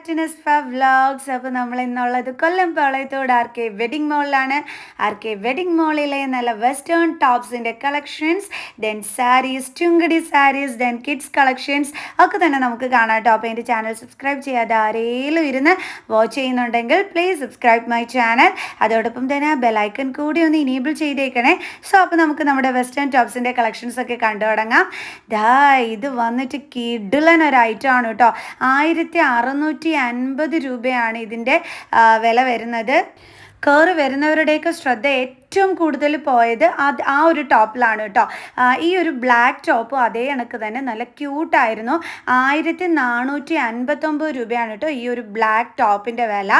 Back to നെസ്ഫ vlogs അപ്പോൾ നമ്മൾ ഇന്നുള്ളത് കൊല്ലം പാളയത്തോട് ആർ കെ വെഡിങ് മോളിലാണ് ആർ കെ വെഡിങ് മോളിലെ നല്ല വെസ്റ്റേൺ ടോപ്സിന്റെ കളക്ഷൻസ് ദെൻ സാരീസ് ചുങ്കടി സാരീസ് ദെൻ കിഡ്സ് കളക്ഷൻസ് ഒക്കെ തന്നെ നമുക്ക് കാണാം കേട്ടോ. അപ്പോൾ എന്റെ ചാനൽ സബ്സ്ക്രൈബ് ചെയ്യാതെ ആരെങ്കിലും ഇരുന്ന് വാച്ച് ചെയ്യുന്നുണ്ടെങ്കിൽ പ്ലീസ് സബ്സ്ക്രൈബ് മൈ ചാനൽ അതോടൊപ്പം തന്നെ ബെലൈക്കൺ കൂടി ഒന്ന് ഇനേബിൾ ചെയ്തേക്കണേ. സോ അപ്പോൾ നമുക്ക് നമ്മുടെ വെസ്റ്റേൺ ടോപ്സിന്റെ കളക്ഷൻസ് ഒക്കെ കണ്ടു തുടങ്ങാം. ദാ ഇത് വന്നിട്ട് കിഡിലൻ ഒരു ഐറ്റം ആണ് കേട്ടോ. ആയിരത്തി അറുന്നൂറ്റി അൻപത് രൂപയാണ് ഇതിന്റെ വില വരുന്നത്. കയറി വരുന്നവരുടെയൊക്കെ ശ്രദ്ധ ഏറ്റവും കൂടുതൽ പോയത് അത് ആ ഒരു ടോപ്പിലാണ് കേട്ടോ. ഈ ഒരു ബ്ലാക്ക് ടോപ്പ് അതേ കണക്ക് തന്നെ നല്ല ക്യൂട്ടായിരുന്നു ആയിരത്തി നാനൂറ്റി അൻപത്തൊമ്പത് രൂപയാണ് കേട്ടോ ഈ ഒരു ബ്ലാക്ക് ടോപ്പിന്റെ വില.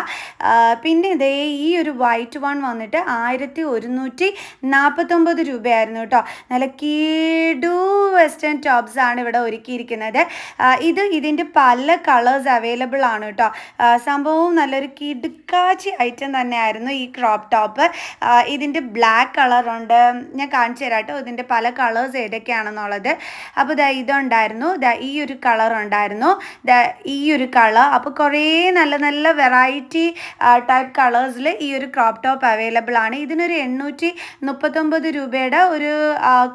പിന്നെ ഇതേ ഈ ഒരു വൈറ്റ് വൺ വന്നിട്ട് ആയിരത്തി ഒരുന്നൂറ്റി നാൽപ്പത്തൊമ്പത് രൂപയായിരുന്നു കേട്ടോ. നല്ല കീടു വെസ്റ്റേൺ ടോപ്സ് ആണ് ഇവിടെ ഒരുക്കിയിരിക്കുന്നത്. ഇത് ഇതിന്റെ പല കളേഴ്സ് അവൈലബിൾ ആണ് കേട്ടോ. സംഭവം നല്ലൊരു കിടുക്കാച്ചി ഐറ്റം തന്നെയായിരുന്നു ഈ ക്രോപ്പ് ടോപ്പ് ഇതിന്റെ ബ്ലാക്ക് കളറുണ്ട് ഞാൻ കാണിച്ചു തരാം കേട്ടോ. ഇതിന്റെ പല കളേഴ്സ് ഏതൊക്കെയാണെന്നുള്ളത്. അപ്പോൾ ഇതാ ഇതുണ്ടായിരുന്നു. ഇതാ ഈ ഒരു കളർ ഉണ്ടായിരുന്നു. ദാ ഈ ഒരു കളർ അപ്പോൾ കുറേ നല്ല നല്ല വെറൈറ്റി ടൈപ്പ് കളേഴ്സിൽ ഈ ഒരു ക്രോപ്പ് ടോപ്പ് അവൈലബിൾ ആണ്. ഇതിനൊരു എണ്ണൂറ്റി മുപ്പത്തൊമ്പത് രൂപയുടെ ഒരു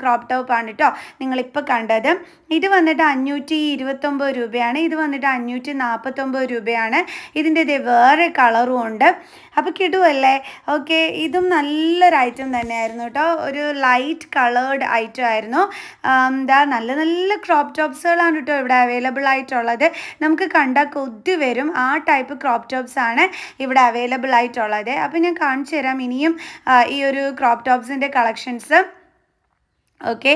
ക്രോപ്പ് ടോപ്പാണ് കേട്ടോ നിങ്ങളിപ്പോൾ കണ്ടത്. ഇത് വന്നിട്ട് അഞ്ഞൂറ്റി ഇരുപത്തൊമ്പത് രൂപയാണ്. ഇത് വന്നിട്ട് അഞ്ഞൂറ്റി നാൽപ്പത്തൊമ്പത് രൂപയാണ്. ഇതിന്റെ ഇത് വേറെ കളറും ഉണ്ട്. അപ്പോൾ കിടുവല്ലേ? ഓക്കെ ഇതും നല്ലൊരു ഐറ്റം തന്നെയായിരുന്നു കേട്ടോ. ഒരു ലൈറ്റ് കളേർഡ് ഐറ്റം ആയിരുന്നു. എന്താ നല്ല നല്ല ക്രോപ്പ് ടോപ്സുകളാണ് കേട്ടോ ഇവിടെ അവൈലബിൾ ആയിട്ടുള്ളത്. നമുക്ക് കണ്ടാൽ കൊതി വരും. ആ ടൈപ്പ് ക്രോപ്പ് ടോപ്സ് ആണ് ഇവിടെ അവൈലബിൾ ആയിട്ടുള്ളത്. അപ്പോൾ ഞാൻ കാണിച്ചു തരാം ഇനിയും ഈ ഒരു ക്രോപ്പ് ടോപ്സിന്റെ കളക്ഷൻസ് ഓക്കെ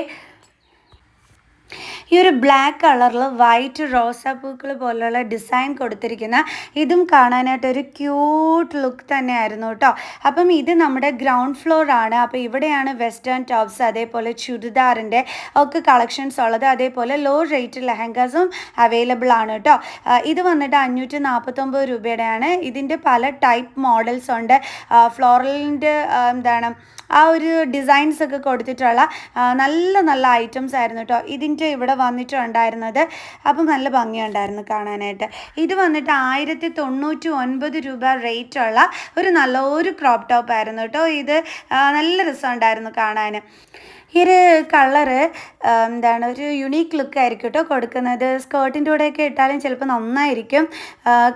ഈ ഒരു ബ്ലാക്ക് കളറിൽ വൈറ്റ് റോസാപ്പൂക്കൾ പോലുള്ള ഡിസൈൻ കൊടുത്തിരിക്കുന്ന ഇതും കാണാനായിട്ട് ഒരു ക്യൂട്ട് ലുക്ക് തന്നെയായിരുന്നു കേട്ടോ അപ്പം ഇത് നമ്മുടെ ഗ്രൗണ്ട് ഫ്ലോർ ആണ്. അപ്പോൾ ഇവിടെയാണ് വെസ്റ്റേൺ ടോപ്സ് അതേപോലെ ചുരിദാറിന്റെ ഒക്കെ കളക്ഷൻസ് ഉള്ളത്. അതേപോലെ ലോ റേറ്റ് ലെഹങ്കാസും അവൈലബിൾ ആണ് കേട്ടോ ഇത് വന്നിട്ട് അഞ്ഞൂറ്റി നാൽപ്പത്തൊമ്പത് രൂപയുടെയാണ്. ഇതിന്റെ പല ടൈപ്പ് മോഡൽസ് ഉണ്ട്. ഫ്ലോറലിന്റെ എന്താണ് ആ ഒരു ഡിസൈൻസ് ഒക്കെ കൊടുത്തിട്ടുള്ള നല്ല നല്ല ഐറ്റംസ് ആയിരുന്നു കേട്ടോ ഇതിന്റെ ഇവിടെ വന്നിട്ടുണ്ടായിരുന്നത്. അപ്പം നല്ല ഭംഗിയുണ്ടായിരുന്നു കാണാനായിട്ട്. ഇത് വന്നിട്ട് ആയിരത്തി തൊണ്ണൂറ്റി ഒൻപത് രൂപ റേറ്റുള്ള ഒരു നല്ലൊരു ക്രോപ്പ് ടോപ്പ് ആയിരുന്നു കേട്ടോ ഇത്. നല്ല രസമുണ്ടായിരുന്നു കാണാൻ ഈ ഒരു കളറ് എന്താണ് ഒരു യുണീക്ക് ലുക്ക് ആയിരിക്കും കേട്ടോ കൊടുക്കുന്നത്. സ്കേർട്ടിന്റെ കൂടെയൊക്കെ ഇട്ടാലും ചിലപ്പോൾ നന്നായിരിക്കും.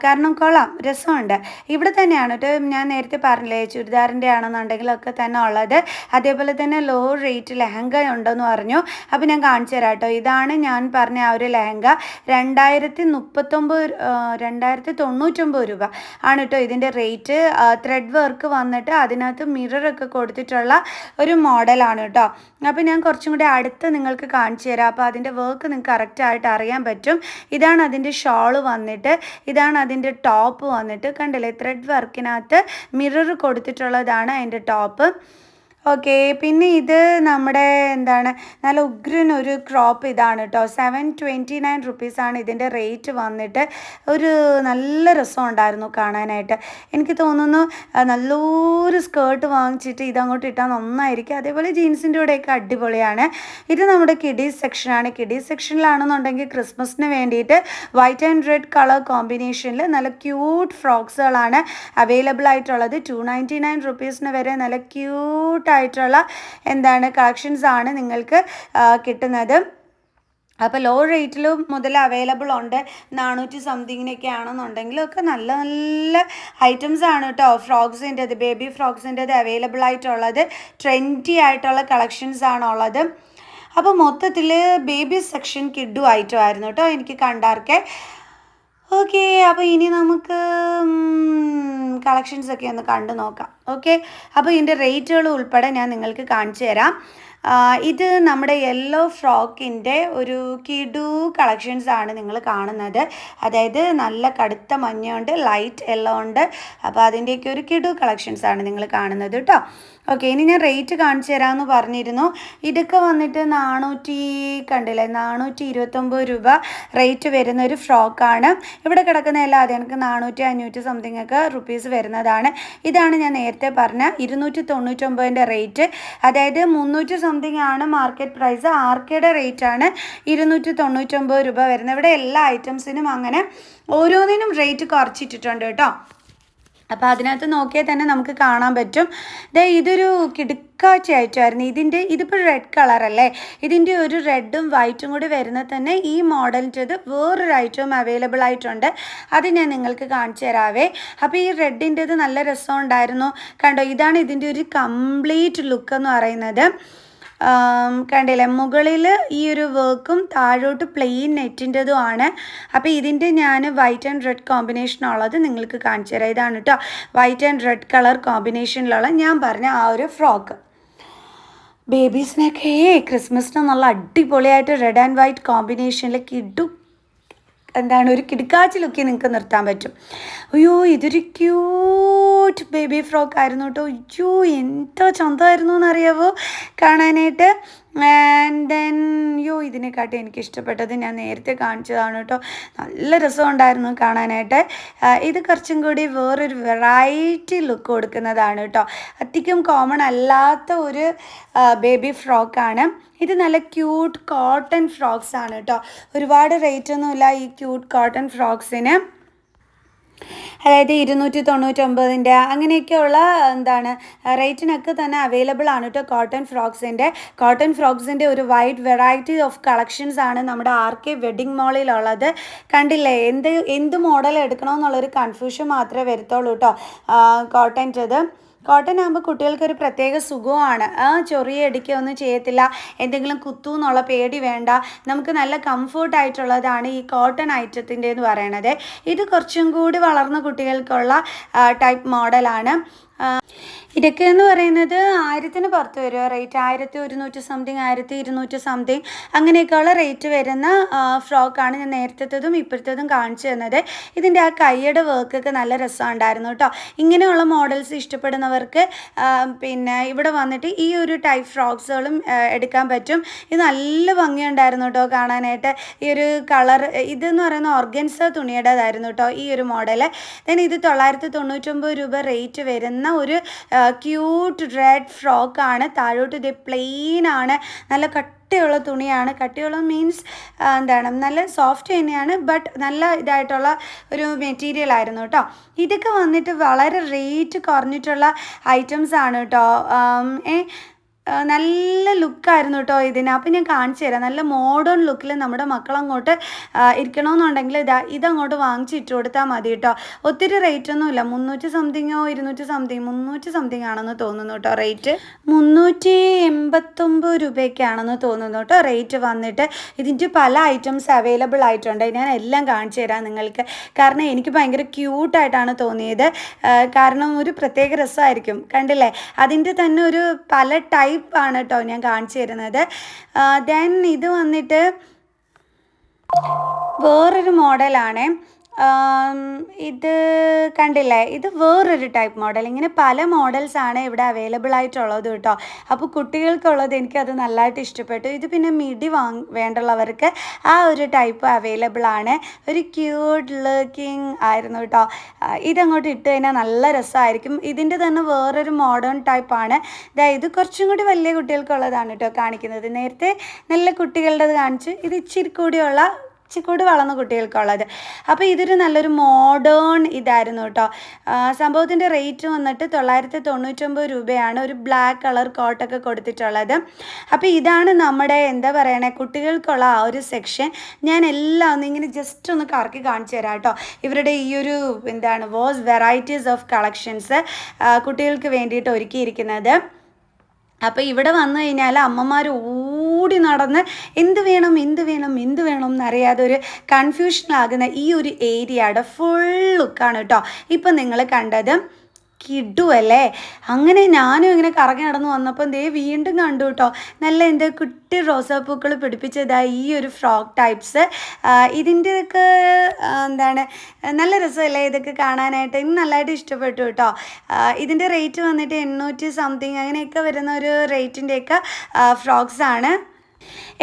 കാരണം കൊള്ളാം രസമുണ്ട്. ഇവിടെ തന്നെയാണ് കേട്ടോ ഞാൻ നേരത്തെ പറഞ്ഞില്ലേ ചുരിദാറിന്റെ ആണെന്നുണ്ടെങ്കിൽ ഒക്കെ തന്നെ ഉള്ളത്. അതേപോലെ തന്നെ ലോ റേറ്റ് ലെഹങ്ക ഉണ്ടെന്ന് പറഞ്ഞു. അപ്പോൾ ഞാൻ കാണിച്ചു തരാം കേട്ടോ ഇതാണ് ഞാൻ പറഞ്ഞ ആ ഒരു ലെഹങ്ക. രണ്ടായിരത്തി മുപ്പത്തൊമ്പത് രണ്ടായിരത്തി തൊണ്ണൂറ്റൊമ്പത് രൂപ ആണ് കേട്ടോ ഇതിന്റെ റേറ്റ് ത്രെഡ് വർക്ക് വന്നിട്ട് അതിനകത്ത് മിററൊക്കെ കൊടുത്തിട്ടുള്ള ഒരു മോഡലാണ് കേട്ടോ അപ്പോൾ ഞാൻ കുറച്ചും കൂടി അടുത്ത് നിങ്ങൾക്ക് കാണിച്ചു തരാം. അപ്പോൾ അതിന്റെ വർക്ക് നിങ്ങൾക്ക് കറക്റ്റായിട്ട് അറിയാൻ പറ്റും. ഇതാണ് അതിന്റെ ഷോൾ വന്നിട്ട് ഇതാണ് അതിന്റെ ടോപ്പ് വന്നിട്ട്. കണ്ടില്ലേ ത്രെഡ് വർക്കിനകത്ത് മിറർ കൊടുത്തിട്ടുള്ളതാണ് അതിന്റെ ടോപ്പ് ഓക്കെ പിന്നെ ഇത് നമ്മുടെ എന്താണ് നല്ല ഉഗ്രൻ ഒരു ക്രോപ്പ് ഇതാണ് കേട്ടോ സെവൻ ട്വന്റി നയൻ റുപ്പീസാണ് ഇതിന്റെ റേറ്റ് വന്നിട്ട്. ഒരു നല്ല രസം ഉണ്ടായിരുന്നു കാണാനായിട്ട്. എനിക്ക് തോന്നുന്നു നല്ലൊരു സ്കേർട്ട് വാങ്ങിച്ചിട്ട് ഇതങ്ങോട്ട് ഇട്ടാൽ നന്നായിരിക്കും. അതേപോലെ ജീൻസിന്റെ കൂടെയൊക്കെ അടിപൊളിയാണ്. ഇത് നമ്മുടെ കിഡീസ് സെക്ഷനാണ് കിഡീസ് സെക്ഷനിലാണെന്നുണ്ടെങ്കിൽ ക്രിസ്മസിന് വേണ്ടിയിട്ട് വൈറ്റ് ആൻഡ് റെഡ് കളർ കോമ്പിനേഷനിൽ നല്ല ക്യൂട്ട് ഫ്രോക്സുകളാണ് അവൈലബിൾ ആയിട്ടുള്ളത്. ടു നയന്റി നയൻ റുപ്പീസിന് വരെ നല്ല ക്യൂട്ട് ആയിട്ടുള്ള എന്താണ് കളക്ഷൻസ് ആണ് നിങ്ങൾക്ക് കിട്ടുന്നത്. അപ്പോൾ ലോ റേറ്റിൽ മുതൽ അവൈലബിൾ ഉണ്ട്. നാനൂറ്റി സംതിങ്ങിനൊക്കെ ആണെന്നുണ്ടെങ്കിലും ഒക്കെ നല്ല നല്ല ഐറ്റംസ് ആണ് കേട്ടോ ഫ്രോക്സിന്റെത് ബേബി ഫ്രോക്സിന്റെത് അവൈലബിൾ ആയിട്ടുള്ളത്. ട്രെൻഡി ആയിട്ടുള്ള കളക്ഷൻസ് ആണുള്ളത്. അപ്പോൾ മൊത്തത്തിൽ ബേബി സെക്ഷൻ കിഡു ആയിട്ടുമായിരുന്നു കേട്ടോ എനിക്ക് കണ്ടാർക്കെ ഓക്കെ അപ്പോൾ ഇനി നമുക്ക് കളക്ഷൻസ് ഒക്കെ ഒന്ന് കണ്ടു നോക്കാം. ഓക്കെ അപ്പോൾ ഇതിന്റെ റേറ്റുകൾ ഉൾപ്പെടെ ഞാൻ നിങ്ങൾക്ക് കാണിച്ചു തരാം. ഇത് നമ്മുടെ യെല്ലോ ഫ്രോക്കിന്റെ ഒരു കിഡു കളക്ഷൻസ് ആണ് നിങ്ങൾ കാണുന്നത്. അതായത് നല്ല കടുത്ത മഞ്ഞയുണ്ട് ലൈറ്റ് യെല്ലോ ഉണ്ട്. അപ്പോൾ അതിന്റെയൊക്കെ ഒരു കിഡു കളക്ഷൻസ് ആണ് നിങ്ങൾ കാണുന്നത് കേട്ടോ. ഓക്കെ ഇനി ഞാൻ റേറ്റ് കാണിച്ചു തരാമെന്ന് പറഞ്ഞിരുന്നു. ഇതൊക്കെ വന്നിട്ട് നാനൂറ്റി കണ്ടില്ലേ നാനൂറ്റി ഇരുപത്തൊമ്പത് രൂപ റേറ്റ് വരുന്ന ഒരു ഫ്രോക്കാണ് ഇവിടെ കിടക്കുന്ന എല്ലാ അത് എനിക്ക് നാനൂറ്റി അഞ്ഞൂറ്റി സംതിങ് ഒക്കെ റുപ്പീസ് വരുന്നതാണ്. ഇതാണ് ഞാൻ നേരത്തെ പറഞ്ഞ ഇരുന്നൂറ്റി തൊണ്ണൂറ്റൊമ്പതിന്റെ റേറ്റ് അതായത് മുന്നൂറ്റി സംതിങ് ആണ് മാർക്കറ്റ് പ്രൈസ് ആർക്കയുടെ റേറ്റ് ആണ്? ഇരുന്നൂറ്റി തൊണ്ണൂറ്റൊമ്പത് രൂപ വരുന്നത്. ഇവിടെ എല്ലാ ഐറ്റംസിനും അങ്ങനെ ഓരോന്നിനും റേറ്റ് കുറച്ചിട്ടിട്ടുണ്ട് കേട്ടോ. അപ്പോൾ അതിനകത്ത് നോക്കിയാൽ തന്നെ നമുക്ക് കാണാൻ പറ്റും. ദേ ഇതൊരു കിടുക്കാച്ച ഐറ്റമായിരുന്നു ഇതിന്റെ ഇതിപ്പോൾ റെഡ് കളറല്ലേ ഇതിന്റെ ഒരു റെഡും വൈറ്റും കൂടി വരുന്നത് തന്നെ ഈ മോഡലിന്റെത് വേറൊരു ഐറ്റവും അവൈലബിൾ ആയിട്ടുണ്ട്. അത് ഞാൻ നിങ്ങൾക്ക് കാണിച്ചു തരാവേ. അപ്പോൾ ഈ റെഡിന്റെത് നല്ല രസം ഉണ്ടായിരുന്നു കണ്ടോ ഇതാണ് ഇതിന്റെ ഒരു കംപ്ലീറ്റ് ലുക്ക് എന്ന് പറയുന്നത്. കണ്ടില്ലേ? മുകളിൽ ഈ ഒരു വർക്കും താഴോട്ട് പ്ലെയിൻ നെറ്റിന്റെതും ആണ്. അപ്പോൾ ഇതിന്റെ ഞാൻ വൈറ്റ് ആൻഡ് റെഡ് കോമ്പിനേഷൻ ഉള്ളത് നിങ്ങൾക്ക് കാണിച്ചു തരാം. ഇതാണ് കേട്ടോ വൈറ്റ് ആൻഡ് റെഡ് കളർ കോമ്പിനേഷനിലുള്ള ഞാൻ പറഞ്ഞ ആ ഒരു ഫ്രോക്ക് ബേബീസിനൊക്കെ ക്രിസ്മസിന് നല്ല അടിപൊളിയായിട്ട് റെഡ് ആൻഡ് വൈറ്റ് കോമ്പിനേഷനിൽ കിടു എന്താണ്? ഒരു കിടുക്കാച്ചി ലുക്കി നിങ്ങൾക്ക് നിർത്താൻ പറ്റും. അയ്യോ ഇതൊരു ക്യൂട്ട് ബേബി ഫ്രോക്ക് ആയിരുന്നു കേട്ടോ അയ്യോ എന്തോ ചന്തമായിരുന്നു എന്നറിയാവോ? കാണാനായിട്ട്. ആൻഡ് ദെൻ യോ ഇതിനെക്കാട്ടി എനിക്ക് ഇഷ്ടപ്പെട്ടത് ഞാൻ നേരത്തെ കാണിച്ചതാണ് കേട്ടോ നല്ല രസമുണ്ടായിരുന്നു കാണാനായിട്ട്. ഇത് കുറച്ചും കൂടി വേറൊരു വെറൈറ്റി ലുക്ക് കൊടുക്കുന്നതാണ് കേട്ടോ അധികം കോമൺ അല്ലാത്ത ഒരു ബേബി ഫ്രോക്കാണ് ഇത് നല്ല ക്യൂട്ട് കോട്ടൺ ഫ്രോക്സ് ആണ് കേട്ടോ ഒരുപാട് റേറ്റ് ഒന്നുമില്ല ഈ ക്യൂട്ട് കോട്ടൺ ഫ്രോക്സിന് അതായത് ഇരുന്നൂറ്റി തൊണ്ണൂറ്റൊമ്പതിന്റെ അങ്ങനെയൊക്കെയുള്ള എന്താണ് റേറ്റിനൊക്കെ തന്നെ അവൈലബിൾ ആണ് കേട്ടോ കോട്ടൺ ഫ്രോക്സിന്റെ കോട്ടൺ ഫ്രോക്സിന്റെ ഒരു വൈഡ് വെറൈറ്റി ഓഫ് കളക്ഷൻസ് ആണ് നമ്മുടെ ആർ കെ വെഡിങ് മോളിലുള്ളത് കണ്ടില്ലേ എന്ത് എന്ത് മോഡൽ എടുക്കണമെന്നുള്ളൊരു കൺഫ്യൂഷൻ മാത്രമേ വരത്തുള്ളൂ കേട്ടോ കോട്ടന്റെത് കോട്ടൺ ആകുമ്പോൾ കുട്ടികൾക്കൊരു പ്രത്യേക സുഖമാണ് ആ ചൊറിയ അടിക്കുകയൊന്നും ചെയ്യത്തില്ല. എന്തെങ്കിലും കുത്തു എന്നുള്ള പേടി വേണ്ട. നമുക്ക് നല്ല കംഫർട്ട് ആയിട്ടുള്ളതാണ് ഈ കോട്ടൺ ഐറ്റത്തിന്റെ എന്ന് പറയണത്. ഇത് കുറച്ചും കൂടി വളർന്ന കുട്ടികൾക്കുള്ള ടൈപ്പ് മോഡലാണ് ഇതൊക്കെ എന്ന് പറയുന്നത് ആയിരത്തിന് പുറത്ത് വരുക റേറ്റ് ആയിരത്തി ഒരുന്നൂറ്റി സംതിങ് ആയിരത്തി ഇരുന്നൂറ്റി സംതിങ് അങ്ങനെയൊക്കെയുള്ള റേറ്റ് വരുന്ന ഫ്രോക്കാണ് ഞാൻ നേരത്തേതും ഇപ്പോഴത്തേതും കാണിച്ചു തന്നത്. ഇതിന്റെ ആ കൈയുടെ വർക്കൊക്കെ നല്ല രസമുണ്ടായിരുന്നു കേട്ടോ. ഇങ്ങനെയുള്ള മോഡൽസ് ഇഷ്ടപ്പെടുന്നവർക്ക് പിന്നെ ഇവിടെ വന്നിട്ട് ഈ ഒരു ടൈപ്പ് ഫ്രോക്സുകളും എടുക്കാൻ പറ്റും. ഇത് നല്ല ഭംഗിയുണ്ടായിരുന്നു കേട്ടോ കാണാനായിട്ട്. ഈ ഒരു കളർ ഇതെന്ന് പറയുന്ന ഓർഗൻസ തുണിയുടേതായിരുന്നു കേട്ടോ ഈ ഒരു മോഡൽ ദെൻ ഇത് തൊള്ളായിരത്തി തൊണ്ണൂറ്റൊമ്പത് രൂപ റേറ്റ് വരുന്ന ഒരു ക്യൂട്ട് റെഡ് ഫ്രോക്കാണ് താഴോട്ട് ഇത് പ്ലെയിൻ ആണ്. നല്ല കട്ടിയുള്ള തുണിയാണ്. കട്ടിയുള്ള മീൻസ് എന്താണ് നല്ല സോഫ്റ്റ് തന്നെയാണ് ബട്ട് നല്ല ഇതായിട്ടുള്ള ഒരു മെറ്റീരിയൽ ആയിരുന്നു കേട്ടോ. ഇതൊക്കെ വന്നിട്ട് വളരെ റേറ്റ് കുറഞ്ഞിട്ടുള്ള ഐറ്റംസ് ആണ് കേട്ടോ. നല്ല ലുക്കായിരുന്നു കേട്ടോ ഇതിന്. അപ്പം ഞാൻ കാണിച്ചു തരാം. നല്ല മോഡേൺ ലുക്കിൽ നമ്മുടെ മക്കളങ്ങോട്ട് അങ്ങോട്ട് ഇരിക്കണമെന്നുണ്ടെങ്കിൽ ഇതാ ഇതങ്ങോട്ട് വാങ്ങിച്ച് ഇട്ട് കൊടുത്താൽ മതി കേട്ടോ ഒത്തിരി റേറ്റ് ഒന്നുമില്ല മുന്നൂറ്റി സംതിങ്ങോ ഇരുന്നൂറ്റി സംതിങ് മുന്നൂറ്റി സംതിങ് ആണെന്ന് തോന്നുന്നു കേട്ടോ റേറ്റ് മുന്നൂറ്റി എൺപത്തൊമ്പത് രൂപയ്ക്കാണെന്ന് തോന്നുന്നു കേട്ടോ റേറ്റ് വന്നിട്ട്. ഇതിന്റെ പല ഐറ്റംസ് അവൈലബിൾ ആയിട്ടുണ്ട്. ഞാൻ എല്ലാം കാണിച്ചു തരാം നിങ്ങൾക്ക്. കാരണം എനിക്ക് ഭയങ്കര ക്യൂട്ടായിട്ടാണ് തോന്നിയത്. കാരണം ഒരു പ്രത്യേക രസമായിരിക്കും. കണ്ടില്ലേ? അതിന്റെ തന്നെ ഒരു പല ടൈപ്പ് ആണ് കേട്ടോ ഞാൻ കാണിച്ചു തരുന്നത്. ദെൻ ഇത് വന്നിട്ട് വേറൊരു മോഡലാണ്. ഇത് കണ്ടില്ലേ? ഇത് വേറൊരു ടൈപ്പ് മോഡൽ ഇങ്ങനെ പല മോഡൽസ് ആണ് ഇവിടെ അവൈലബിൾ ആയിട്ടുള്ളത് കേട്ടോ. അപ്പോൾ കുട്ടികൾക്കുള്ളത് എനിക്കത് നല്ലതായിട്ട് ഇഷ്ടപ്പെട്ടു. ഇത് പിന്നെ മിഡി വാങ് വേണ്ടുള്ളവർക്ക് ആ ഒരു ടൈപ്പ് അവൈലബിൾ ആണ്. ഒരു ക്യൂട്ട് ലുക്കിംഗ് ആയിരുന്നു കേട്ടോ. ഇതങ്ങോട്ട് ഇട്ട് കഴിഞ്ഞാൽ നല്ല രസമായിരിക്കും ഇതിന്റെ തന്നെ വേറൊരു മോഡേൺ ടൈപ്പാണ് ഇത് കുറച്ചും കൂടി വലിയ കുട്ടികൾക്കുള്ളതാണ് കേട്ടോ കാണിക്കുന്നത്. നേരത്തെ നല്ല കുട്ടികളുടേത് കാണിച്ചു ഇത് ഇച്ചിരി കൂടിയുള്ള ഇച്ചിരി വളർന്ന കുട്ടികൾക്കുള്ളത്. അപ്പോൾ ഇതൊരു നല്ലൊരു മോഡേൺ ഇതായിരുന്നു കേട്ടോ. സംഭവത്തിന്റെ റേറ്റ് വന്നിട്ട് തൊള്ളായിരത്തി തൊണ്ണൂറ്റൊമ്പത് രൂപയാണ് ഒരു ബ്ലാക്ക് കളർ കോട്ടൊക്കെ കൊടുത്തിട്ടുള്ളത്. അപ്പോൾ ഇതാണ് നമ്മുടെ എന്താ പറയണേ കുട്ടികൾക്കുള്ള ആ ഒരു സെക്ഷൻ ഞാൻ എല്ലാം ഒന്ന് ഇങ്ങനെ ജസ്റ്റ് ഒന്ന് കറക്കി കാണിച്ചു തരാം കേട്ടോ. ഇവരുടെ ഈ ഒരു എന്താണ് വാസ് വെറൈറ്റീസ് ഓഫ് കളക്ഷൻസ് കുട്ടികൾക്ക് വേണ്ടിയിട്ട് ഒരുക്കിയിരിക്കുന്നത്. അപ്പോൾ ഇവിടെ വന്നു കഴിഞ്ഞാൽ അമ്മമാർ ഓടി നടന്ന് എന്ത് വേണം എന്ത് വേണം എന്ത് വേണം എന്നറിയാതെ ഒരു കൺഫ്യൂഷനാകുന്ന ഈ ഒരു ഏരിയയുടെ ഫുൾ ലുക്കാണ് കേട്ടോ ഇപ്പം നിങ്ങൾ കണ്ടത് കിഡു അല്ലേ? അങ്ങനെ ഞാനും ഇങ്ങനെ കറങ്ങി നടന്നു വന്നപ്പോൾ ദേ വീണ്ടും കണ്ടു കേട്ടോ നല്ല എന്റെ കുട്ടി റോസാപ്പൂക്കൾ പിടിപ്പിച്ചതാ ഈ ഒരു ഫ്രോക്ക് ടൈപ്സ് ഇതിന്റെയൊക്കെ എന്താണ് നല്ല രസമല്ലേ ഇതൊക്കെ കാണാനായിട്ട്? എനിക്ക് നല്ലതായിട്ട് ഇഷ്ടപ്പെട്ടു കേട്ടോ ഇതിന്റെ റേറ്റ് വന്നിട്ട് എണ്ണൂറ്റി സംതിങ് അങ്ങനെയൊക്കെ വരുന്ന ഒരു റേറ്റിന്റെയൊക്കെ ഫ്രോക്സ് ആണ്.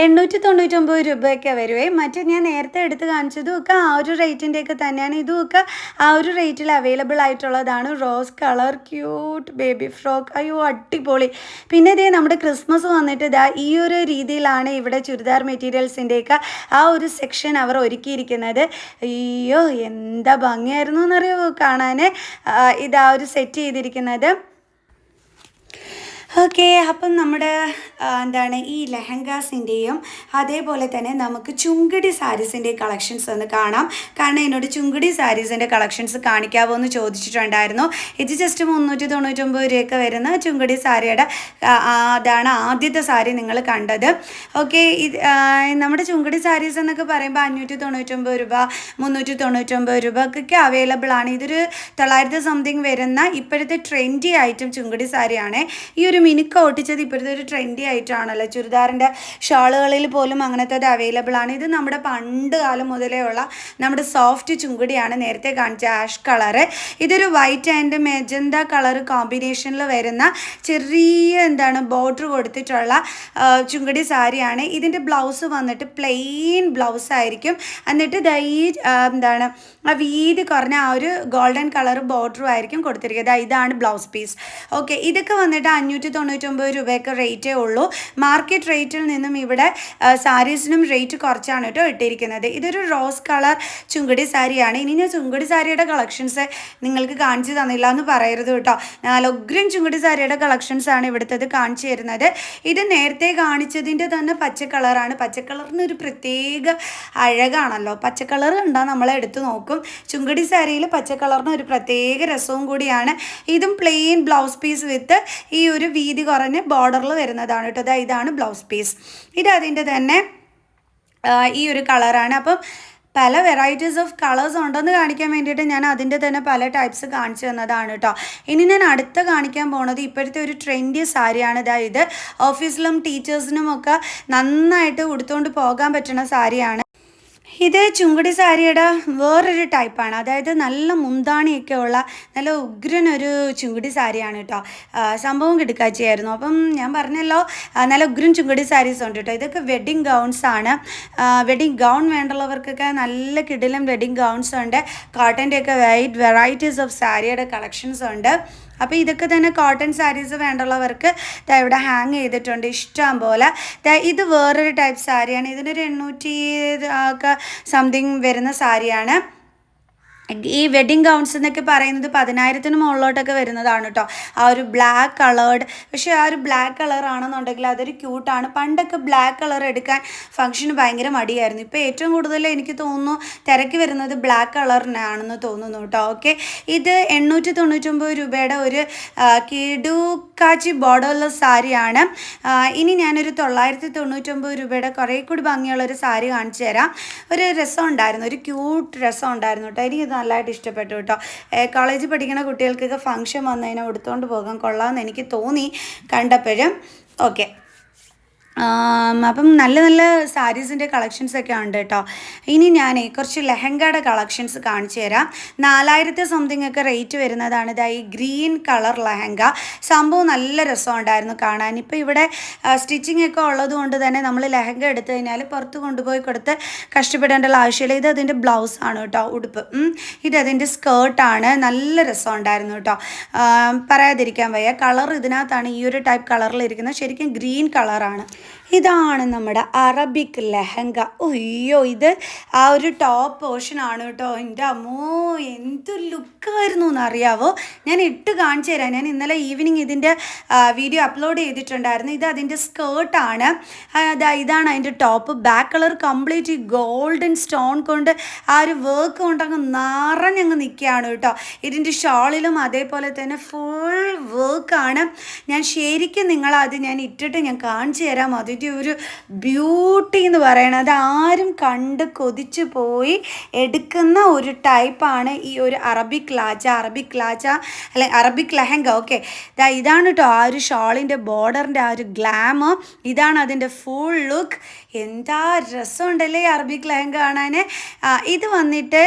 എണ്ണൂറ്റി തൊണ്ണൂറ്റൊമ്പത് രൂപയൊക്കെ വരുവേ. മറ്റേ ഞാൻ നേരത്തെ എടുത്ത് കാണിച്ചതും ഒക്കെ ആ ഒരു റേറ്റിന്റെയൊക്കെ തന്നെയാണ്. ഇതുമൊക്കെ ആ ഒരു റേറ്റിൽ അവൈലബിൾ ആയിട്ടുള്ളതാണ്. Rose colour cute baby frock അയ്യോ അടിപൊളി. പിന്നെ ഇതേ നമ്മുടെ ക്രിസ്മസ് വന്നിട്ട് ഇതാ ഈ ഒരു രീതിയിലാണ് ഇവിടെ ചുരിദാർ മെറ്റീരിയൽസിന്റെയൊക്കെ ആ ഒരു സെക്ഷൻ അവർ ഒരുക്കിയിരിക്കുന്നത്. അയ്യോ എന്താ ഭംഗിയായിരുന്നു എന്നറിയോ കാണാൻ ഇതാ ഒരു സെറ്റ് ചെയ്തിരിക്കുന്നത്. ഓക്കെ അപ്പം നമ്മുടെ എന്താണ് ഈ ലെഹങ്കാസിന്റെയും അതേപോലെ തന്നെ നമുക്ക് ചുങ്കടി സാരീസിന്റെ കളക്ഷൻസ് ഒന്ന് കാണാം. കാരണം എന്നോട് ചുങ്കടി സാരീസിന്റെ കളക്ഷൻസ് കാണിക്കാവോ എന്ന് ചോദിച്ചിട്ടുണ്ടായിരുന്നു. ഇത് ജസ്റ്റ് മുന്നൂറ്റി തൊണ്ണൂറ്റൊമ്പത് രൂപയൊക്കെ വരുന്ന ചുങ്കടി സാരിയുടെ അതാണ് ആദ്യത്തെ സാരി നിങ്ങൾ കണ്ടത്. ഓക്കെ ഇത് നമ്മുടെ ചുങ്കടി സാരീസ് എന്നൊക്കെ പറയുമ്പോൾ അഞ്ഞൂറ്റി തൊണ്ണൂറ്റൊമ്പത് രൂപ മുന്നൂറ്റി തൊണ്ണൂറ്റൊമ്പത് രൂപക്കൊക്കെ അവൈലബിൾ ആണ്. ഇതൊരു തൊള്ളായിരത്തി സംതിങ് വരുന്ന ഇപ്പോഴത്തെ ട്രെൻഡി ഐറ്റം ചുങ്കടി സാരിയാണ്. ഈ ഒരു മിനുക്ക ഒട്ടിച്ചത് ഇപ്പോഴത്തെ ഒരു ട്രെൻഡി ആയിട്ടാണല്ലോ. ചുരിദാറിന്റെ ഷാളുകളിൽ പോലും അങ്ങനത്തെ അവൈലബിൾ ആണ്. ഇത് നമ്മുടെ പണ്ട് കാലം മുതലേ ഉള്ള നമ്മുടെ സോഫ്റ്റ് ചുങ്കുടിയാണ്. നേരത്തെ കാണിച്ച ആഷ് കളറ് ഇതൊരു വൈറ്റ് ആൻഡ് മെജന്ത കളർ കോമ്പിനേഷനിൽ വരുന്ന ചെറിയ എന്താണ് ബോർഡർ കൊടുത്തിട്ടുള്ള ചുങ്കുടി സാരിയാണ്. ഇതിന്റെ ബ്ലൗസ് വന്നിട്ട് പ്ലെയിൻ ബ്ലൗസ് ആയിരിക്കും. എന്നിട്ട് ദൈ എന്താണ് ആ വീതി കുറഞ്ഞ ആ ഒരു ഗോൾഡൻ കളർ ബോർഡറും ആയിരിക്കും കൊടുത്തിരിക്കുന്നത്. ഇതാണ് ബ്ലൗസ് പീസ് ഓക്കെ ഇതൊക്കെ വന്നിട്ട് അഞ്ഞൂറ്റി തൊണ്ണൂറ്റൊമ്പത് രൂപയൊക്കെ റേറ്റേ ഉള്ളൂ. മാർക്കറ്റ് റേറ്റിൽ നിന്നും ഇവിടെ സാരീസിനും റേറ്റ് കുറച്ചാണ് കേട്ടോ ഇട്ടിരിക്കുന്നത്. ഇതൊരു റോസ് കളർ ചുങ്കടി സാരിയാണ്. ഇനി ഞാൻ ചുങ്കടി സാരിയുടെ കളക്ഷൻസ് നിങ്ങൾക്ക് കാണിച്ചു തന്നില്ല എന്ന് പറയരുത് കേട്ടോ. നാലൊഗ്രം ചുങ്കടി സാരിയുടെ കളക്ഷൻസ് ആണ് ഇവിടുത്തത് കാണിച്ചു തരുന്നത്. ഇത് നേരത്തെ കാണിച്ചതിന്റെ തന്നെ പച്ച കളറാണ് പച്ച കളറിന് ഒരു പ്രത്യേക അഴകാണല്ലോ. പച്ച കളർ കണ്ടാൽ നമ്മളെ എടുത്ത് നോക്കും. ചുങ്കടി സാരിയിൽ പച്ച കളറിന് ഒരു പ്രത്യേക രസവും കൂടിയാണ്. ഇതും പ്ലെയിൻ ബ്ലൗസ് പീസ് വിത്ത് ഈ ഒരു വീതി കുറഞ്ഞ് ബോർഡറിൽ വരുന്നതാണ് കേട്ടോ. ഇതാണ് ബ്ലൗസ് പീസ് ഇത് അതിന്റെ തന്നെ ഈ ഒരു കളറാണ് അപ്പം പല വെറൈറ്റീസ് ഓഫ് കളേഴ്സ് ഉണ്ടെന്ന് കാണിക്കാൻ വേണ്ടിയിട്ട് ഞാൻ അതിന്റെ തന്നെ പല ടൈപ്സ് കാണിച്ചു തന്നതാണ് കേട്ടോ. ഇനി ഞാൻ അടുത്ത കാണിക്കാൻ പോണത് ഇപ്പോഴത്തെ ഒരു ട്രെൻഡി സാരിയാണ്. ഇത്. ഓഫീസിലും ടീച്ചേഴ്സിനും ഒക്കെ നന്നായിട്ട് ഉടുത്തുകൊണ്ട് പോകാൻ പറ്റുന്ന സാരിയാണ്. ഇത് ചുങ്കുടി സാരിയുടെ വേറൊരു ടൈപ്പാണ് അതായത് നല്ല മുന്താണിയൊക്കെ ഉള്ള നല്ല ഉഗ്രനൊരു ചുങ്കുടി സാരിയാണ് കേട്ടോ സംഭവം കിടക്കാച്ചിയായിരുന്നു. അപ്പം ഞാൻ പറഞ്ഞല്ലോ നല്ല ഉഗ്രൻ ചുങ്കുടി സാരീസ് ഉണ്ട് കേട്ടോ ഇതൊക്കെ വെഡിങ് ഗൗൺസ് ആണ്. വെഡിങ് ഗൗൺ വേണ്ടുള്ളവർക്കൊക്കെ നല്ല കിടിലം വെഡിങ് ഗൗൺസ് ഉണ്ട്. കോട്ടന്റെ ഒക്കെ വൈറ്റ് വെറൈറ്റീസ് ഓഫ് സാരിയുടെ കളക്ഷൻസ് ഉണ്ട്. അപ്പോൾ ഇതൊക്കെ തന്നെ കോട്ടൺ സാരീസ് വേണ്ടുള്ളവർക്ക് ഇവിടെ ഹാങ് ചെയ്തിട്ടുണ്ട് ഇഷ്ടം പോലെ. ഇത് വേറൊരു ടൈപ്പ് സാരിയാണ്. ഇതിനൊരു എണ്ണൂറ്റി ഒക്കെ സംതിങ് വരുന്ന സാരിയാണ്. ഈ വെഡിങ് ഗൗൺസ് എന്നൊക്കെ പറയുന്നത് പതിനായിരത്തിന് മുകളിലോട്ടൊക്കെ വരുന്നതാണ് കേട്ടോ ആ ഒരു ബ്ലാക്ക് കളേർഡ് പക്ഷേ ആ ഒരു ബ്ലാക്ക് കളർ ആണെന്നുണ്ടെങ്കിൽ അതൊരു ക്യൂട്ടാണ് പണ്ടൊക്കെ ബ്ലാക്ക് കളർ എടുക്കാൻ ഫംഗ്ഷന് ഭയങ്കര മടിയായിരുന്നു. ഇപ്പോൾ ഏറ്റവും കൂടുതൽ എനിക്ക് തോന്നുന്നു തിരക്ക് വരുന്നത് ബ്ലാക്ക് കളറിനാണെന്ന് തോന്നുന്നു കേട്ടോ ഓക്കെ ഇത് എണ്ണൂറ്റി തൊണ്ണൂറ്റൊമ്പത് രൂപയുടെ ഒരു കിടുക്കാച്ചി ബോർഡറുള്ള സാരിയാണ്. ഇനി ഞാനൊരു തൊള്ളായിരത്തി തൊണ്ണൂറ്റൊമ്പത് രൂപയുടെ കുറേ കൂടി ഭംഗിയുള്ള ഒരു സാരി കാണിച്ചു തരാം. ഒരു രസം ഉണ്ടായിരുന്നു. ഒരു ക്യൂട്ട് രസം ഉണ്ടായിരുന്നു കേട്ടോ എനിക്കിത് നല്ലതായിട്ട് ഇഷ്ടപ്പെട്ടു കേട്ടോ. കോളേജിൽ പഠിക്കുന്ന കുട്ടികൾക്കൊക്കെ ഫംഗ്ഷൻ വന്നതിനെ എടുത്തുകൊണ്ട് പോകാൻ കൊള്ളാമെന്ന് എനിക്ക് തോന്നി കണ്ടപ്പോഴും. ഓക്കെ അപ്പം നല്ല നല്ല സാരീസിന്റെ കളക്ഷൻസൊക്കെ ഉണ്ട് കേട്ടോ. ഇനി ഞാൻ കുറച്ച് ലെഹങ്കയുടെ കളക്ഷൻസ് കാണിച്ചു തരാം. നാലായിരത്തി സംതിങ് ഒക്കെ റേറ്റ് വരുന്നതാണ്. ഇതാ ഈ ഗ്രീൻ കളർ ലെഹങ്ക. സംഭവം നല്ല രസമുണ്ടായിരുന്നു കാണാൻ. ഇപ്പോൾ ഇവിടെ സ്റ്റിച്ചിങ് ഒക്കെ ഉള്ളത് കൊണ്ട് തന്നെ നമ്മൾ ലെഹങ്ക എടുത്തു കഴിഞ്ഞാൽ പുറത്ത് കൊണ്ടുപോയി കൊടുത്ത് കഷ്ടപ്പെടേണ്ട ആവശ്യമില്ല. ഇത് അതിന്റെ ബ്ലൗസ് ആണ് കേട്ടോ ഉടുപ്പ്. ഇത് അതിന്റെ സ്കേർട്ടാണ് നല്ല രസമുണ്ടായിരുന്നു കേട്ടോ. പറയാതിരിക്കാൻ വയ്യ. കളർ ഇതിനകത്താണ് ഈ ഒരു ടൈപ്പ് കളറിൽ ഇരിക്കുന്നത്. ശരിക്കും ഗ്രീൻ കളറാണ് ഇതാണ് നമ്മുടെ അറബിക് ലെഹങ്ക. അയ്യോ ഇത് ആ ഒരു ടോപ്പ് പോർഷൻ ആണ് കേട്ടോ. എന്റെ അമ്മോ എന്ത് ലുക്കായിരുന്നു എന്നറിയാവോ? ഞാൻ ഇട്ട് കാണിച്ചു തരാം. ഞാൻ ഇന്നലെ ഈവനിങ് ഇതിന്റെ വീഡിയോ അപ്ലോഡ് ചെയ്തിട്ടുണ്ടായിരുന്നു. ഇത് അതിന്റെ സ്കേർട്ടാണ് അതാ ഇതാണ് അതിന്റെ ടോപ്പ് ബാക്ക് കളർ കംപ്ലീറ്റ് ഈ ഗോൾഡൻ സ്റ്റോൺ കൊണ്ട് ആ ഒരു വർക്ക് കൊണ്ട് അങ്ങ് നിറഞ്ഞങ്ങ് നിൽക്കുകയാണ് കേട്ടോ. ഇതിന്റെ ഷോളിലും അതേപോലെ തന്നെ ഫുൾ വർക്കാണ് ഞാൻ ശരിക്കും നിങ്ങളത് ഞാൻ ഇട്ടിട്ട് ഞാൻ കാണിച്ചു തരാം. അതിന്റെ ഒരു ബ്യൂട്ടി എന്ന് പറയണത് ആരും കണ്ട് കൊതിച്ചു പോയി എടുക്കുന്ന ഒരു ടൈപ്പാണ് ഈ ഒരു അറബിക് ലാച്ച അറബിക് ലാച്ച അല്ലെ അറബിക് ലെഹങ്ക. ഓക്കെ ഇതാണ് കേട്ടോ ആ ഒരു ഷോളിന്റെ ബോർഡറിന്റെ ആ ഒരു ഗ്ലാമ് ഇതാണ് അതിന്റെ ഫുൾ ലുക്ക് എന്താ രസമുണ്ടല്ലേ അറബിക് ലെഹങ്ക കാണാൻ ഇത് വന്നിട്ട്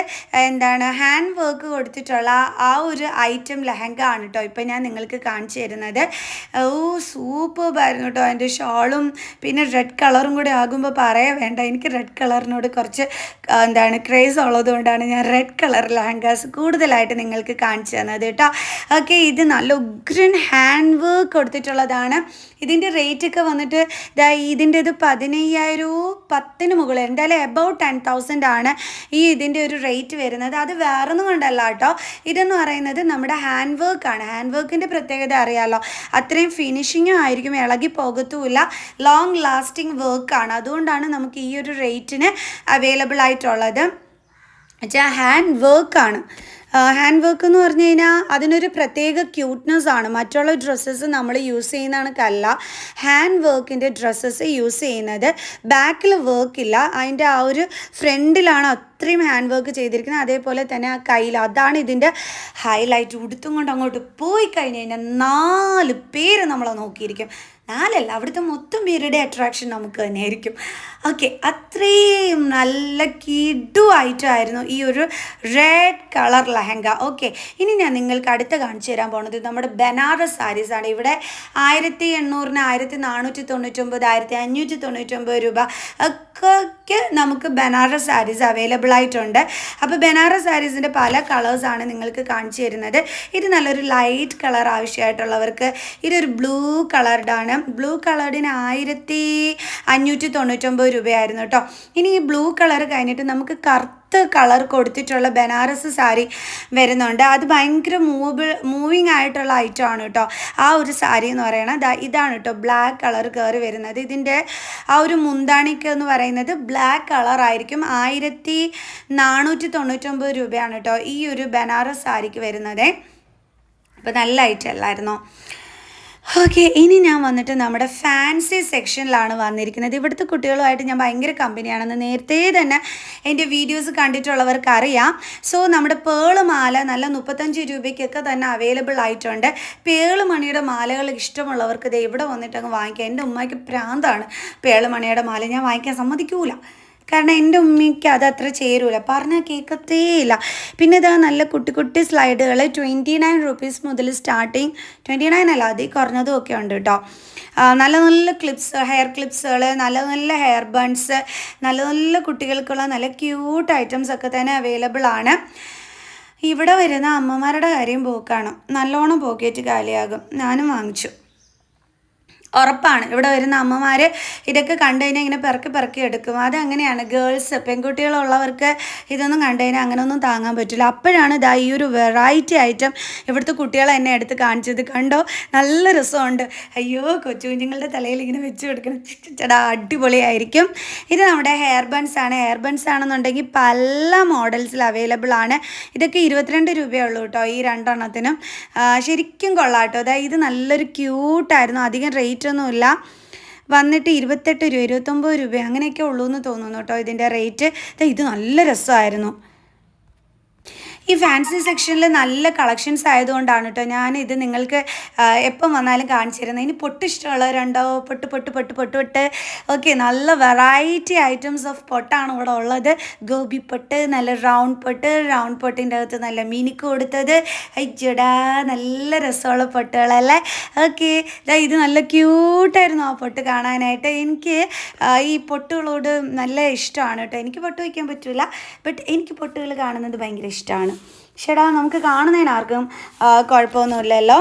എന്താണ് ഹാൻഡ് വർക്ക് കൊടുത്തിട്ടുള്ള ആ ഒരു ഐറ്റം ലെഹങ്ക ആണ് കേട്ടോ ഇപ്പം ഞാൻ നിങ്ങൾക്ക് കാണിച്ചു തരുന്നത്. ഓ സൂപ്പറായിരുന്നു കേട്ടോ അതിന്റെ ഷോളും. പിന്നെ റെഡ് കളറും കൂടി ആകുമ്പോൾ പറയാൻ വേണ്ട. എനിക്ക് റെഡ് കളറിനോട് കുറച്ച് എന്താണ് ക്രേസ് ഉള്ളതുകൊണ്ടാണ് ഞാൻ റെഡ് കളർ ലെഹങ്കാസ് കൂടുതലായിട്ട് നിങ്ങൾക്ക് കാണിച്ചു തന്നത് കേട്ടോ ഓക്കെ ഇത് നല്ല ഉഗ്രൻ ഹാൻഡ് വർക്ക് കൊടുത്തിട്ടുള്ളതാണ്. ഇതിന്റെ റേറ്റ് ഒക്കെ വന്നിട്ട് ദാ ഇതിന്റെ ഇത് പതിനയ്യായിരവും പത്തിന് മുകളിൽ എന്തായാലും എബൌട്ട് ടെൻ തൗസൻഡ് ആണ് ഈ ഇതിന്റെ ഒരു റേറ്റ് വരുന്നത്. അത് വേറൊന്നും കൊണ്ടല്ല കേട്ടോ. ഇതെന്ന് പറയുന്നത് നമ്മുടെ ഹാൻഡ് വർക്കാണ് ഹാൻഡ് വർക്കിന്റെ പ്രത്യേകത അറിയാമല്ലോ അത്രയും ഫിനിഷിങ്ങും ആയിരിക്കും. ഇളകി പോകത്തുമില്ല. ലോങ് ലാസ്റ്റിംഗ് വർക്കാണ് അതുകൊണ്ടാണ് നമുക്ക് ഈ ഒരു റേറ്റിന് അവൈലബിൾ ആയിട്ടുള്ളത്. വെച്ചാൽ ഹാൻഡ് വർക്കാണ് ഹാൻഡ് വർക്ക് എന്ന് പറഞ്ഞു കഴിഞ്ഞാൽ അതിനൊരു പ്രത്യേക ക്യൂട്ട്നെസ് ആണ്. മറ്റുള്ള ഡ്രസ്സസ് നമ്മൾ യൂസ് ചെയ്യുന്ന കണക്കല്ല. ഹാൻഡ് വർക്കിന്റെ ഡ്രസ്സസ് യൂസ് ചെയ്യുന്നത്. ബാക്കിൽ വർക്കില്ല അതിന്റെ ആ ഒരു ഫ്രണ്ടിലാണ് അത്രയും ഹാൻഡ് വർക്ക് ചെയ്തിരിക്കുന്നത്. അതേപോലെ തന്നെ ആ കയ്യിൽ അതാണ് ഇതിന്റെ ഹൈലൈറ്റ് ഉടുത്തും കൊണ്ട് അങ്ങോട്ട് പോയി കഴിഞ്ഞ് കഴിഞ്ഞാൽ നാല് പേര് നമ്മളെ നോക്കിയിരിക്കും. നാലല്ല അവിടുത്തെ മൊത്തം പേരുടെ അട്രാക്ഷൻ നമുക്ക് തന്നെയായിരിക്കും. ഓക്കെ അത്രയും നല്ല കിടുവായിട്ടായിരുന്നു ഈ ഒരു റെഡ് കളർ ലഹങ്ക. ഓക്കെ ഇനി ഞാൻ നിങ്ങൾക്ക് അടുത്ത കാണിച്ചു തരാൻ പോണത് നമ്മുടെ ബനാറസ് സാരീസ് ആണ്. ഇവിടെ ആയിരത്തി എണ്ണൂറിന് ആയിരത്തി നാനൂറ്റി തൊണ്ണൂറ്റൊമ്പത് ആയിരത്തി അഞ്ഞൂറ്റി തൊണ്ണൂറ്റൊമ്പത് രൂപ ഒക്കെ നമുക്ക് ബനാറസ് സാരീസ് അവൈലബിൾ ആയിട്ടുണ്ട്. അപ്പോൾ ബനാറസ് സാരീസിന്റെ പല കളേഴ്സാണ് നിങ്ങൾക്ക് കാണിച്ചു തരുന്നത്. ഇത് നല്ലൊരു ലൈറ്റ് കളർ ആവശ്യമായിട്ടുള്ളവർക്ക് ഇതൊരു ബ്ലൂ കളർഡാണ് ബ്ലൂ കളർഡിന് ആയിരത്തി അഞ്ഞൂറ്റി തൊണ്ണൂറ്റൊമ്പത് രൂപയായിരുന്നു കേട്ടോ. ഇനി ഈ ബ്ലൂ കളർ കഴിഞ്ഞിട്ട് നമുക്ക് കറുത്ത കളർ കൊടുത്തിട്ടുള്ള ബനാറസ് സാരി വരുന്നുണ്ട്. അത് ഭയങ്കര മൂവബിൾ മൂവിങ് ആയിട്ടുള്ള ഐറ്റം ആണ് കേട്ടോ ആ ഒരു സാരി എന്ന് പറയുന്നത് ഇതാണ് കേട്ടോ ബ്ലാക്ക് കളർ കയറി വരുന്നത്. ഇതിന്റെ ആ ഒരു മുന്താണിക്ക് എന്ന് പറയുന്നത് ബ്ലാക്ക് കളർ ആയിരിക്കും. ആയിരത്തി നാനൂറ്റി തൊണ്ണൂറ്റൊമ്പത് രൂപയാണ് കേട്ടോ ഈ ഒരു ബനാറസ് സാരിക്ക് വരുന്നത്. അപ്പോൾ നല്ല ഐറ്റം അല്ലായിരുന്നോ? ഓക്കെ ഇനി ഞാൻ വന്നിട്ട് നമ്മുടെ ഫാൻസി സെക്ഷനിലാണ് വന്നിരിക്കുന്നത്. ഇവിടുത്തെ കുട്ടികളുമായിട്ട് ഞാൻ ഭയങ്കര കമ്പനിയാണെന്ന് നേരത്തെ തന്നെ എന്റെ വീഡിയോസ് കണ്ടിട്ടുള്ളവർക്ക് അറിയാം സോ നമ്മുടെ പേൾ മാല നല്ല മുപ്പത്തഞ്ച് രൂപയ്ക്കൊക്കെ തന്നെ അവൈലബിൾ ആയിട്ടുണ്ട്. പേൾ മണിയുടെ മാലകൾ ഇഷ്ടമുള്ളവർക്ക് ഇത് ഇവിടെ വന്നിട്ട് അങ്ങ് വാങ്ങിക്കാം. എന്റെ ഉമ്മയ്ക്ക് പ്രാന്താണ് പേൾ മണിയുടെ മാല. ഞാൻ വാങ്ങിക്കാൻ സമ്മതിക്കൂല. കാരണം എന്റെ ഉമ്മയ്ക്ക് അത് അത്ര ചേരൂല. പറഞ്ഞാൽ കേൾക്കത്തേയില്ല പിന്നെ ഇതാ നല്ല കുട്ടി കുട്ടി സ്ലൈഡുകൾ. ട്വന്റി നയൻ റുപ്പീസ് മുതൽ സ്റ്റാർട്ടിങ് ട്വന്റി നയൻ അല്ല അതിൽ കുറഞ്ഞതും ഒക്കെ ഉണ്ട് കേട്ടോ നല്ല നല്ല ക്ലിപ്സ് ഹെയർ ക്ലിപ്സുകൾ നല്ല നല്ല ഹെയർ ബൺസ് നല്ല നല്ല കുട്ടികൾക്കുള്ള നല്ല ക്യൂട്ട് ഐറ്റംസ് ഒക്കെ തന്നെ അവൈലബിൾ ആണ്. ഇവിടെ വരുന്ന അമ്മമാരുടെ കാര്യം പോക്കാണ്. നല്ലോണം പോക്കറ്റ് കാലിയാകും. ഞാനും വാങ്ങിച്ചു. ഉറപ്പാണ്. ഇവിടെ വരുന്ന അമ്മമാർ ഇതൊക്കെ കണ്ടു കഴിഞ്ഞാൽ ഇങ്ങനെ പിറക്കി പിറക്കി എടുക്കും. അത് അങ്ങനെയാണ് ഗേൾസ് പെൺകുട്ടികളുള്ളവർക്ക് ഇതൊന്നും കണ്ടു കഴിഞ്ഞാൽ അങ്ങനെയൊന്നും താങ്ങാൻ പറ്റില്ല. അപ്പോഴാണ് ഇതാ ഈ ഒരു വെറൈറ്റി ഐറ്റം ഇവിടുത്തെ കുട്ടികളെ എന്നെ എടുത്ത് കാണിച്ചത്. കണ്ടോ? നല്ല രസമുണ്ട്. അയ്യോ കൊച്ചു കുഞ്ഞുങ്ങളുടെ തലയിൽ ഇങ്ങനെ വെച്ച് കൊടുക്കണം. ചേടാ അടിപൊളിയായിരിക്കും. ഇത് നമ്മുടെ ഹെയർ ബൺസ് ആണ്. ഹെയർ ബൺസ് ആണെന്നുണ്ടെങ്കിൽ പല മോഡൽസിൽ അവൈലബിൾ ആണ്. ഇതൊക്കെ ഇരുപത്തിരണ്ട് രൂപയേ ഉള്ളൂ കേട്ടോ ഈ രണ്ടെണ്ണത്തിനും. ശരിക്കും കൊള്ളാം കേട്ടോ അതായത് ഇത് നല്ലൊരു ക്യൂട്ടായിരുന്നു അധികം റേറ്റ് ഒന്നുമില്ല വന്നിട്ട് ഇരുപത്തെട്ട് രൂപ ഇരുപത്തൊമ്പത് രൂപ അങ്ങനെയൊക്കെ ഉള്ളൂ എന്ന് തോന്നുന്നു കേട്ടോ ഇതിന്റെ റേറ്റ്. ഇത് നല്ല രസമായിരുന്നു. ഈ ഫാൻസി സെക്ഷനിൽ നല്ല കളക്ഷൻസ് ആയതുകൊണ്ടാണ് കേട്ടോ ഇത് നിങ്ങൾക്ക് എപ്പം വന്നാലും കാണിച്ചു തരുന്നത് ഇനി പൊട്ട് ഇഷ്ടമുള്ളവരുണ്ടോ പൊട്ട് പൊട്ട് പൊട്ട് പൊട്ട് പൊട്ട് ഓക്കെ നല്ല വെറൈറ്റി ഐറ്റംസ് ഓഫ് പൊട്ടാണ് ഇവിടെ ഉള്ളത്. ഗോപി പൊട്ട് നല്ല റൗണ്ട് പൊട്ട് റൗണ്ട് പൊട്ടിന്റെ അകത്ത് നല്ല മിനിക്ക് കൊടുത്തത്. അയ്യടാ നല്ല രസമുള്ള പൊട്ടുകളല്ലേ? ഓക്കെ ഇത് നല്ല ക്യൂട്ടായിരുന്നു ആ പൊട്ട് കാണാനായിട്ട്. എനിക്ക് ഈ പൊട്ടുകളോട് നല്ല ഇഷ്ടമാണ് കേട്ടോ എനിക്ക് പൊട്ട് വയ്ക്കാൻ പറ്റില്ല ബട്ട് എനിക്ക് പൊട്ടുകൾ കാണുന്നത് ഭയങ്കര ഇഷ്ടമാണ്. ചേടാ നമുക്ക് കാണുന്നതിന് ആർക്കും കുഴപ്പമൊന്നുമില്ലല്ലോ.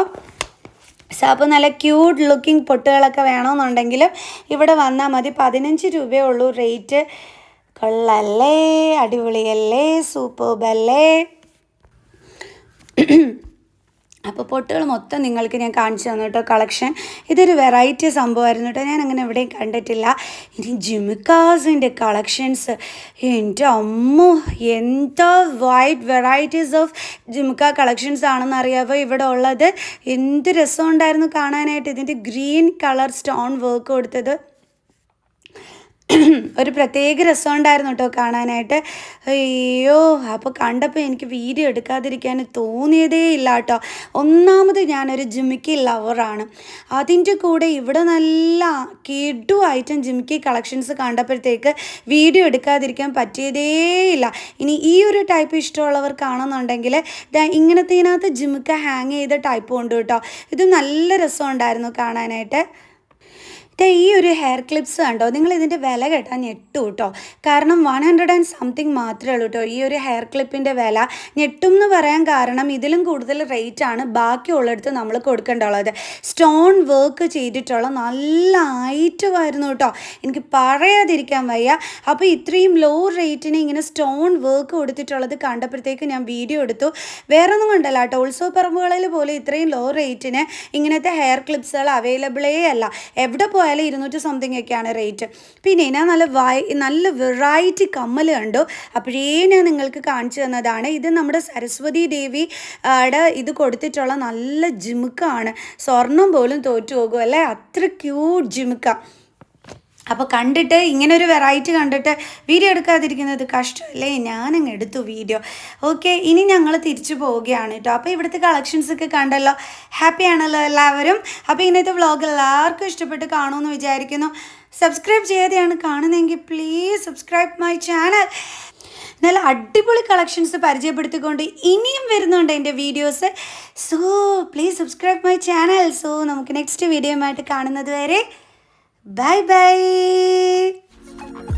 സോ അപ്പോൾ നല്ല ക്യൂട്ട് ലുക്കിംഗ് പൊട്ടുകളൊക്കെ വേണമെന്നുണ്ടെങ്കിൽ ഇവിടെ വന്നാൽ മതി. പതിനഞ്ച് രൂപയേ ഉള്ളൂ റേറ്റ് കൊള്ളല്ലേ അടിപൊളിയല്ലേ സൂപ്പർബല്ലേ അപ്പോൾ പൊട്ടുകൾ മൊത്തം നിങ്ങൾക്ക് ഞാൻ കാണിച്ചു തന്നു കേട്ടോ കളക്ഷൻ. ഇതൊരു വെറൈറ്റി സംഭവമായിരുന്നു കേട്ടോ ഞാൻ അങ്ങനെ എവിടെയും കണ്ടിട്ടില്ല. ഇനി ജിമിക്കാസിന്റെ കളക്ഷൻസ്. എന്റെ അമ്മ എന്താ വൈഡ് വെറൈറ്റീസ് ഓഫ് ജിമിക്ക കളക്ഷൻസ് ആണെന്ന് അറിയാവോ ഇവിടെ ഉള്ളത്? എന്ത് രസമുണ്ടായിരുന്നു കാണാനായിട്ട്. ഇതിന്റെ ഗ്രീൻ കളർ സ്റ്റോൺ വർക്ക് കൊടുത്തത്. ഒരു പ്രത്യേക രസമുണ്ടായിരുന്നു കേട്ടോ കാണാനായിട്ട്. അയ്യോ അപ്പോൾ കണ്ടപ്പോൾ എനിക്ക് വീഡിയോ എടുക്കാതിരിക്കാൻ തോന്നിയതേ ഇല്ല കേട്ടോ. ഒന്നാമത് ഞാനൊരു ജിമിക്കി ലവറാണ്. അതിന്റെ കൂടെ ഇവിടെ നല്ല കിഡു ഐറ്റം ജിമിക്കി കളക്ഷൻസ് കണ്ടപ്പോഴത്തേക്ക് വീഡിയോ എടുക്കാതിരിക്കാൻ പറ്റിയതേ ഇല്ല. ഇനി ഈ ഒരു ടൈപ്പ് ഇഷ്ടമുള്ളവർക്കാണെന്നുണ്ടെങ്കിൽ ദാ ഇങ്ങനത്തേനകത്ത് ജിമിക്ക ഹാങ് ചെയ്ത ടൈപ്പ് ഉണ്ട് കേട്ടോ. ഇത് നല്ല രസമുണ്ടായിരുന്നു കാണാനായിട്ട്. ഈ ഒരു ഹെയർ ക്ലിപ്സ് കണ്ടോ? നിങ്ങൾ ഇതിന്റെ വില കേട്ടാൽ ഞെട്ടു കേട്ടോ കാരണം വൺ ഹൺഡ്രഡ് ആൻഡ് സംതിങ് മാത്രമേ ഉള്ളൂ കേട്ടോ ഈ ഒരു ഹെയർ ക്ലിപ്പിന്റെ വില ഞെട്ടും എന്ന് പറയാൻ കാരണം ഇതിലും കൂടുതൽ റേറ്റ് ആണ് ബാക്കിയുള്ളിടത്ത് നമ്മൾ കൊടുക്കേണ്ടുള്ളത് സ്റ്റോൺ വർക്ക് ചെയ്തിട്ടുള്ള നല്ല ഐറ്റമായിരുന്നു കേട്ടോ എനിക്ക് പറയാതിരിക്കാൻ വയ്യ. അപ്പോൾ ഇത്രയും ലോ റേറ്റിന് ഇങ്ങനെ സ്റ്റോൺ വർക്ക് കൊടുത്തിട്ടുള്ളത് കണ്ടപ്പോഴത്തേക്ക് ഞാൻ വീഡിയോ എടുത്തു. വേറെ ഒന്നും കണ്ടല്ല കേട്ടോ ഉത്സവ പറമ്പുകളിൽ പോലും ഇത്രയും ലോ റേറ്റിന് ഇങ്ങനത്തെ ഹെയർ ക്ലിപ്സുകൾ അവൈലബിളേ അല്ല. എവിടെ പോയാലും ഇരുന്നൂറ്റി സംതിങ് ഒക്കെയാണ് റേറ്റ് പിന്നെ ഞാൻ നല്ല വൈ നല്ല വെറൈറ്റി കമ്മൽ കണ്ടു. അപ്പോഴേ ഞാൻ നിങ്ങൾക്ക് കാണിച്ചു തന്നതാണ്. ഇത് നമ്മുടെ സരസ്വതി ദേവി ഇത് കൊടുത്തിട്ടുള്ള നല്ല ജിമുക്കാണ്. സ്വർണം പോലും തോറ്റു പോകും അല്ലേ? അത്ര ക്യൂട്ട് ജിമുക്ക. അപ്പോൾ കണ്ടിട്ട് ഇങ്ങനെ ഒരു വെറൈറ്റി കണ്ടിട്ട് വീഡിയോ എടുക്കാതിരിക്കുന്നത് കഷ്ടമല്ലേ ഞാനങ്ങ് എടുത്തു വീഡിയോ ഓക്കെ ഇനി ഞങ്ങൾ തിരിച്ചു പോവുകയാണ് കേട്ടോ അപ്പോൾ ഇവിടുത്തെ കളക്ഷൻസ് ഒക്കെ കണ്ടല്ലോ. ഹാപ്പി ആണല്ലോ എല്ലാവരും. അപ്പോൾ ഇന്നത്തെ വ്ളോഗ് എല്ലാവർക്കും ഇഷ്ടപ്പെട്ട് കാണുമെന്ന് വിചാരിക്കുന്നു. സബ്സ്ക്രൈബ് ചെയ്യാതെയാണ് കാണുന്നതെങ്കിൽ പ്ലീസ് സബ്സ്ക്രൈബ് മൈ ചാനൽ നല്ല അടിപൊളി കളക്ഷൻസ് പരിചയപ്പെടുത്തിക്കൊണ്ട് ഇനിയും വരുന്നുണ്ട് എന്റെ videos so please subscribe my channel so നമുക്ക് നെക്സ്റ്റ് വീഡിയോയുമായിട്ട് കാണുന്നത് വരെ Bye bye.